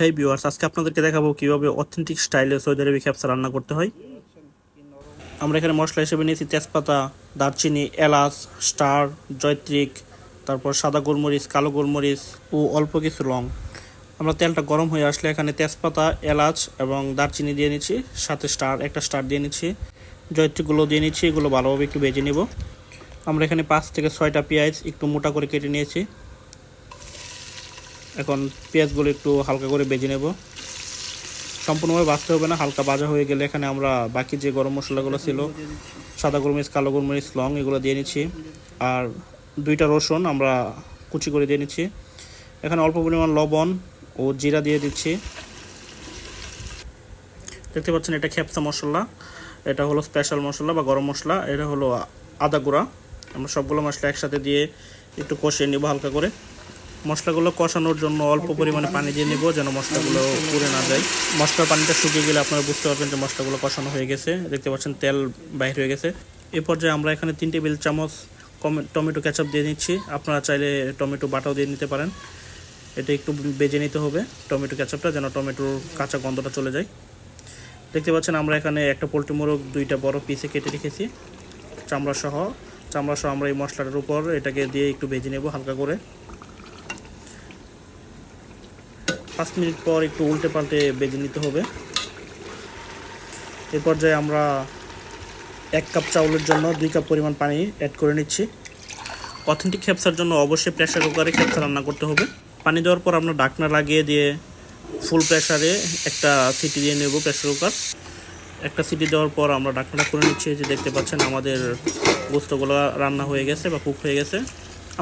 হেই viewers আজকে আপনাদেরকে দেখাবো কীভাবে অথেন্টিক স্টাইলে সৌদি আরবি খ্যাপসা রান্না করতে হয়। আমরা এখানে মশলা হিসেবে নিয়েছি তেজপাতা, দারচিনি, এলাচ, স্টার, জয়ত্রিক, তারপর সাদা গোলমরিচ, কালো গোলমরিচ ও অল্প কিছু লং। আমরা তেলটা গরম হয়ে আসলে এখানে তেজপাতা, এলাচ এবং দারচিনি দিয়ে নিচ্ছি, সাথে স্টার, একটা স্টার দিয়ে নিচ্ছি। জয়ত্রিকগুলো দিয়ে নিচ্ছি, এগুলো ভালোভাবে একটু ভেজে নেব। আমরা এখানে পাঁচ থেকে ছয়টা পেঁয়াজ একটু মোটা করে কেটে নিয়েছি। এখন পেঁয়াজগুলো একটু হালকা করে বেজে নেব। সম্পূর্ণভাবে বাঁচতে হবে না, হালকা ভাজা হয়ে গেলে এখানে আমরা বাকি যে গরম মশলাগুলো ছিল, সাদা গোলমরিচ, কালো গোলমরিচ, লং এগুলো দিয়ে নিচ্ছি। আর দুইটা রসুন আমরা কুচি করে দিয়ে নিচ্ছি। এখানে অল্প পরিমাণ লবণ ও জিরা দিয়ে দিচ্ছি। দেখতে পাচ্ছেন এটা খেপসা মশলা, এটা হলো স্পেশাল মশলা বা গরম মশলা, এটা হলো আদা গুঁড়া। আমরা সবগুলো মশলা একসাথে দিয়ে একটু কষিয়ে নেব হালকা করে। মশলাগুলো কষানোর জন্য অল্প পরিমাণে পানি দিয়ে নেব যেন মশলাগুলো পুড়ে না যায়। মশলার পানিটা শুকিয়ে গেলে আপনারা বুঝতে পারবেন যে মশলাগুলো কষানো হয়ে গেছে। দেখতে পাচ্ছেন তেল বাইর হয়ে গেছে। এ পর্যায়ে আমরা এখানে তিন টেবিল চামচ টমেটো কেচাপ দিয়ে নিচ্ছি। আপনারা চাইলে টমেটো বাটাও দিয়ে নিতে পারেন। এটা একটু বেজে নিতে হবে। টমেটো কেচাপটা যেন টমেটোর কাঁচা গন্ধটা চলে যায়। দেখতে পাচ্ছেন আমরা এখানে একটা পোলট্রি মোরগ, দুইটা বড় পিসে কেটে রেখেছি। চামড়া সহ চামড়া সহ আমরা এই মশলাটার উপর এটাকে দিয়ে একটু ভেজে নেব হালকা করে। পাঁচ মিনিট পর একটু উল্টে পাল্টে বেজে নিতে হবে। এ পর্যায়ে আমরা এক কাপ চাউলের জন্য দুই কাপ পরিমাণ পানি অ্যাড করে নিচ্ছি। অথেন্টিক খেপসার জন্য অবশ্যই প্রেশার কুকারে খেপসা রান্না করতে হবে। পানি দেওয়ার পর আমরা ঢাকনা লাগিয়ে দিয়ে ফুল প্রেশারে একটা সিটি দিয়ে নেব প্রেশার কুকার একটা সিটি দেওয়ার পর আমরা ডাকনাটা করে নিচ্ছি। যে দেখতে পাচ্ছেন আমাদের গোস্তগুলো রান্না হয়ে গেছে বা কুক হয়ে গেছে।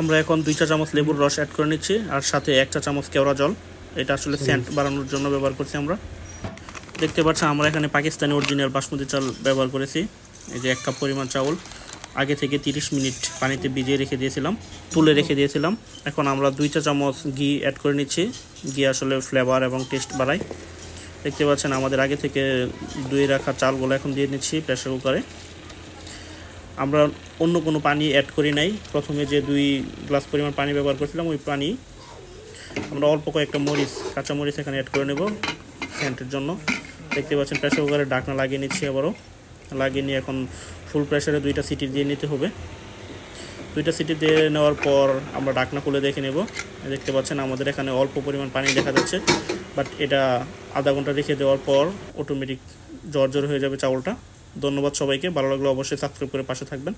আমরা এখন দুই চা চামচ লেবুর রস অ্যাড করে নিচ্ছি আর সাথে এক চা চামচ কেওড়া জল। এটা আসলে সেন্ট বাড়ানোর জন্য ব্যবহার করছি আমরা। দেখতে পাচ্ছেন, আমরা এখানে পাকিস্তানি অরিজিনাল বাসমতি চাল ব্যবহার করেছি। এই যে এক কাপ পরিমাণ চাউল। আগে থেকে তিরিশ মিনিট পানিতে ভিজিয়ে রেখে দিয়েছিলাম, তুলে রেখে দিয়েছিলাম। এখন আমরা দুই চা চামচ ঘি অ্যাড করে নিচ্ছি। ঘি আসলে ফ্লেভার এবং টেস্ট বাড়ায়। দেখতে পাচ্ছেন, আমাদের আগে থেকে দুই রাখা চালগুলো এখন দিয়ে নিচ্ছি প্রেশার কুকারে আমরা অন্য কোনো পানি অ্যাড করি নাই। প্রথমে যে দুই গ্লাস পরিমাণ পানি ব্যবহার করেছিলাম, ওই পানি আমরা অল্প কয়েকটা মরিচ, কাঁচা মরিচ এখানে অ্যাড করে নেব সেন্টের জন্য। দেখতে পাচ্ছেন প্রেশার কুকারে ডাকনা লাগিয়ে নিচ্ছি আবারও। লাগিয়ে নিয়ে এখন ফুল প্রেশারে দুইটা সিটি দিয়ে নিতে হবে। দুইটা সিটি দিয়ে নেওয়ার পর আমরা ডাকনা খুলে দেখে নেব। দেখতে পাচ্ছেন আমাদের এখানে অল্প পরিমাণ পানি দেখা যাচ্ছে বাট এটা আধা ঘণ্টা রেখে দেওয়ার পর অটোমেটিক জ্বর জ্বর হয়ে যাবে চাউলটা। ধন্যবাদ সবাইকে, ভালো লাগলে অবশ্যই সাবস্ক্রাইব করে পাশে থাকবেন।